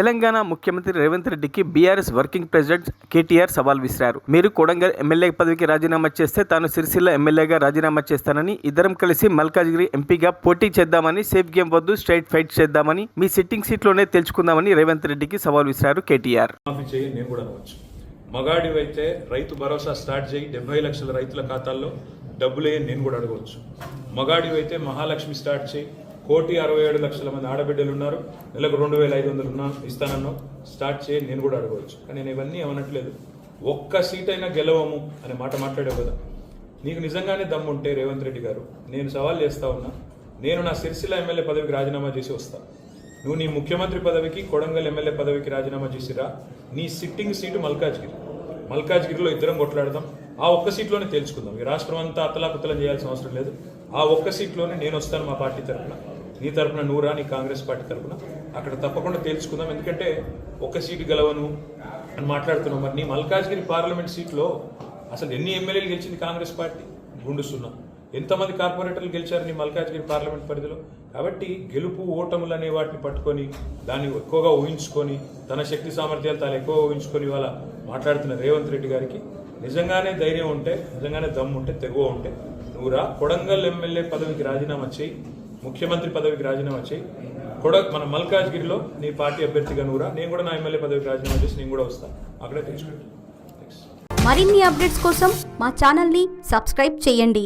తెలంగాణ ముఖ్యమంత్రి రేవంత్ రెడ్డికి BRS working president KTR సవాల్ విసిరారు. మీరు కొడంగల్ ఎమ్మెల్యే పదవికి రాజీనామా చేస్తే తాను సిరిసిల్ల ఎమ్మెల్యేగా రాజీనామా చేస్తానని ఇద్దరం కలిసి మల్కాజ్గిరి ఎంపీగా పోటీ చేద్దామని సేఫ్ గేమ్ వద్దు స్ట్రైట్ ఫైట్ చేద్దామని మీ సిట్టింగ్ సీట్లోనే తెలుసుకుందామని రేవంత్ రెడ్డికి సవాల్ విసిరారు కేటీఆర్. మాఫీ నేను కూడా మగాడివైతే రైతు భరోసా స్టార్ట్ చేయి డెబ్బై లక్షల రైతుల ఖాతాల్లో డబ్బులే నేను కూడా అడగవచ్చు. మగాడివైతే మహాలక్ష్మి స్టార్ట్ చేయి కోటి అరవై ఏడు లక్షల మంది ఆడబిడ్డలు ఉన్నారు. నెలకు రెండు వేల ఐదు వందలు ఉన్నా ఇస్తానన్నా స్టార్ట్ చేయి నేను కూడా అడగవచ్చు. కానీ నేను ఇవన్నీ అవనట్లేదు ఒక్క సీట్ అయినా గెలవము అనే మాట మాట్లాడావు కదా. నీకు నిజంగానే దమ్ముంటే రేవంత్ రెడ్డి గారు నేను సవాల్ చేస్తా ఉన్నా నేను నా సిరిసిల్ల ఎమ్మెల్యే పదవికి రాజీనామా చేసి వస్తా. నువ్వు నీ ముఖ్యమంత్రి పదవికి కొడంగల్ ఎమ్మెల్యే పదవికి రాజీనామా చేసిరా? నీ సిట్టింగ్ సీటు మల్కాజ్గిరి. మల్కాజ్గిరిలో ఇద్దరం కొట్లాడదాం. ఆ ఒక్క సీట్లోనే తేల్చుకుందాం. ఈ రాష్ట్రం అంతా అతలాకుతలం చేయాల్సిన అవసరం లేదు. ఆ ఒక్క సీట్లోనే నేను వస్తాను మా పార్టీ తరఫున నీ తరఫున నూరా నీ కాంగ్రెస్ పార్టీ తరఫున అక్కడ తప్పకుండా తేల్చుకుందాం. ఎందుకంటే ఒక్క సీటు గెలవను అని మాట్లాడుతున్నాం మరి నీ మల్కాజ్గిరి పార్లమెంట్ సీట్లో అసలు ఎన్ని ఎమ్మెల్యేలు గెలిచింది కాంగ్రెస్ పార్టీ? గుండు సున్నా. ఎంతమంది కార్పొరేటర్లు గెలిచారు నీ మల్కాజ్గిరి పార్లమెంట్ పరిధిలో? కాబట్టి గెలుపు ఓటములు అనే వాటిని పట్టుకొని దాన్ని ఎక్కువగా ఊహించుకొని తన శక్తి సామర్థ్యాలు తాను ఎక్కువ ఊహించుకొని ఇవాళ మాట్లాడుతున్న రేవంత్ రెడ్డి గారికి నిజంగానే ధైర్యం ఉంటే నిజంగానే దమ్ము ఉంటే తెగువ ఉంటే నువ్వు రా. కొడంగల్ ఎమ్మెల్యే పదవికి రాజీనామా చేయి. ముఖ్యమంత్రి పదవికి రాజీనామా చేయి. కూడా మన మల్కాజ్గిరిలో నీ పార్టీ అభ్యర్థిగా నువ్వు నేను కూడా నా ఎమ్మెల్యే పదవికి రాజీనామా చేసి నేను కూడా వస్తాను అక్కడే తెలుసుకుంటాను మరిన్ని అప్డేట్స్ కోసం మా ఛానల్ని సబ్స్క్రైబ్ చేయండి.